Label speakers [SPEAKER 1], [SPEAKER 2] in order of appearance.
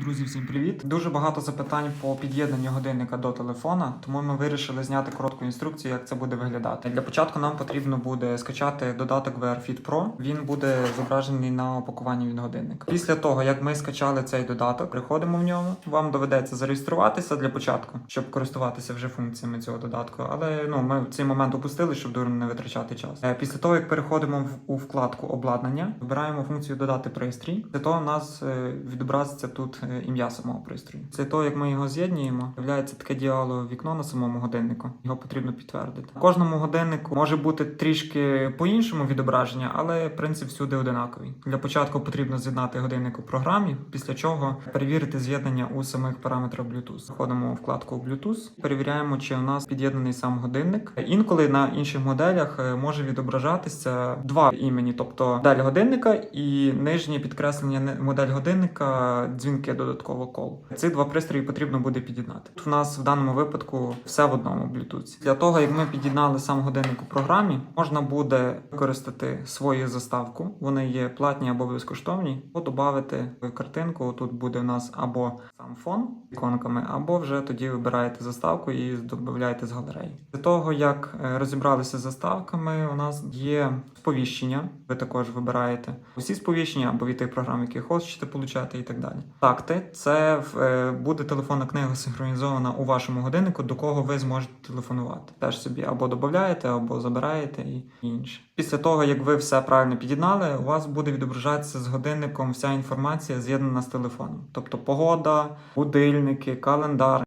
[SPEAKER 1] Друзі, всім привіт! Дуже багато запитань по під'єднанню годинника до телефона, тому ми вирішили зняти коротку інструкцію, як це буде виглядати. Для початку нам потрібно буде скачати додаток VR Fit Pro. Він буде зображений на опакуванні від годинника. Після того, як ми скачали цей додаток, приходимо в ньому. Вам доведеться зареєструватися для початку, щоб користуватися вже функціями цього додатку. Але ну ми в цей момент опустили, щоб дурно не витрачати час. Е, Після того, як переходимо в у вкладку обладнання, вибираємо функцію додати пристрій. Після того у нас е, відобразиться тут ім'я самого пристрою. Після того, як ми його з'єднуємо, з'являється таке діалогове вікно на самому годиннику. Його потрібно підтвердити. Кожному годиннику може бути трішки по-іншому відображення, але принцип всюди одинаковий. Для початку потрібно з'єднати годинник у програмі, після чого перевірити з'єднання у самих параметрах Bluetooth. Заходимо у вкладку Bluetooth, перевіряємо, чи у нас під'єднаний сам годинник. Інколи на інших моделях е, може відображатися два імені, тобто модель годинника і нижнє підкреслення модель годинника, дзвінки додатково кол. Ці два пристрої потрібно буде під'єднати. У нас в даному випадку все в одному Bluetooth. Для того, як ми під'єднали сам годинник у програмі, можна буде використати свою заставку. Вони є платні або безкоштовні, або додати картинку. Тут буде у нас або сам фон іконками, або вже тоді вибираєте заставку і додаєте з галереї. Для того, як е, розібралися з заставками, у нас є сповіщення. Ви також вибираєте усі сповіщення або від тих програм, які хочете получати, і так далі. Такти це е, буде телефонна книга синхронізована у вашому годиннику, до кого ви зможете телефонувати. Теж собі або додаєте, або забираєте і інше. Після того, як ви все правильно під'єднали, у вас буде відображатися з годинником вся інформація з'єднана з телефоном, тобто погода, будильники, календар.